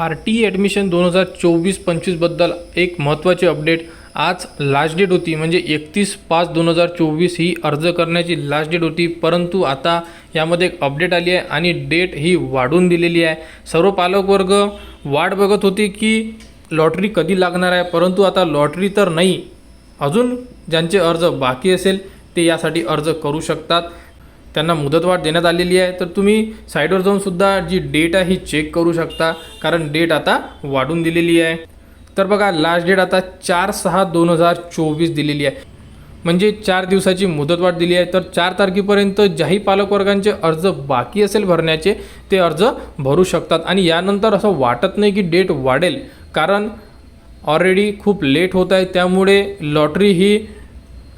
R T admission दोन हजार चोवीस पंचवीसबद्दल एक महत्त्वाची अपडेट आज लास्ट डेट होती. म्हणजे एकतीस पाच दोन हजार चोवीस ही अर्ज करण्याची लास्ट डेट होती. परंतु आता यामध्ये एक अपडेट आली आहे आणि डेट ही वाढवून दिलेली आहे. सर्व पालकवर्ग वाट बघत होते की लॉटरी कधी लागणार आहे. परंतु आता लॉटरी तर नाही अजून ज्यांचे अर्ज बाकी असेल ते यासाठी अर्ज करू शकतात. त्यांना मुदतवाढ देण्यात आलेली आहे. तर तुम्ही साईडवर जाऊनसुद्धा जी डेट आहे ही चेक करू शकता. कारण डेट आता वाढून दिलेली आहे. तर बघा लास्ट डेट आता चार सहा दोन हजार चोवीस दिलेली आहे. म्हणजे चार दिवसाची मुदतवाढ दिली आहे. तर चार तारखेपर्यंत ज्याही पालकवर्गांचे अर्ज बाकी असेल भरण्याचे ते अर्ज भरू शकतात. आणि यानंतर असं वाटत नाही की डेट वाढेल. कारण ऑलरेडी खूप लेट होत आहे. त्यामुळे लॉटरी ही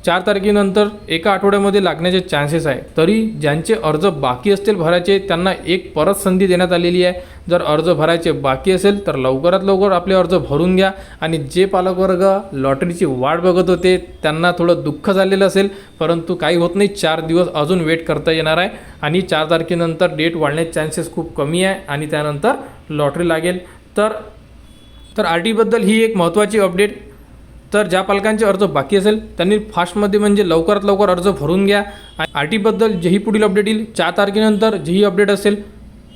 चार तारखेनंतर एका आठवड्यामध्ये लागण्याचे चान्सेस आहे. तरी ज्यांचे अर्ज बाकी असतील भरायचे त्यांना एक परत संधी देण्यात आलेली आहे. जर अर्ज भरायचे बाकी असेल तर लवकरात लवकर आपले अर्ज भरून घ्या. आणि जे पालकवर्ग लॉटरीची वाट बघत होते त्यांना थोडं दुःख झालेलं असेल. परंतु काही होत नाही. चार दिवस अजून वेट करता येणार आहे. आणि चार तारखेनंतर डेट वाढण्याचे चान्सेस खूप कमी आहे. आणि त्यानंतर लॉटरी लागेल. तर तर आर टीबद्दल ही एक महत्त्वाची अपडेट तर ज्या पालकांचे अर्ज बाकी असेल त्यांनी फास्टमध्ये म्हणजे लवकरात लवकर अर्ज भरून घ्या. आर टीबद्दल जेही पुढील अपडेट येईल चार तारखेनंतर जेही अपडेट असेल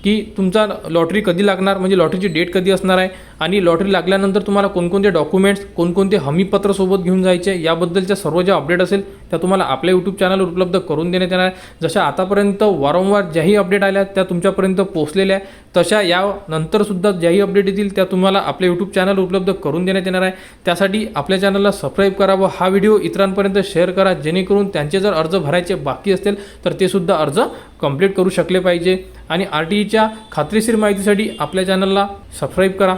की तुमचा लॉटरी कधी लागणार? म्हणजे लॉटरीची डेट कधी असणार आहे? आणि लॉटरी लागल्यानंतर तुम्हाला कोणकोणते डॉक्युमेंट्स कोणकोणते हमीपत्र सोबत घेऊन जायचे याबद्दलच्या सर्व ज्या अपडेट असेल त्या तुम्हाला आपल्या यूट्यूब चॅनलवर उपलब्ध करून देण्यात येणार आहे. जशा आतापर्यंत वारंवार ज्याही अपडेट आल्या त्या तुमच्यापर्यंत पोहोचलेल्या आहे तशा यानंतरसुद्धा ज्याही अपडेट येतील त्या तुम्हाला आपल्या यूट्यूब चॅनल उपलब्ध करून देण्यात येणार आहे. त्यासाठी आपल्या चॅनलला सबस्क्राईब करा व हा व्हिडिओ इतरांपर्यंत शेअर करा. जेणेकरून त्यांचे जर अर्ज भरायचे बाकी असतील तर ते सुद्धा अर्ज कंप्लीट करू शकले पाहिजे. आणि आर टी ईच्या खात्रीशीर माहितीसाठी आपल्या चॅनलला सबस्क्राईब करा.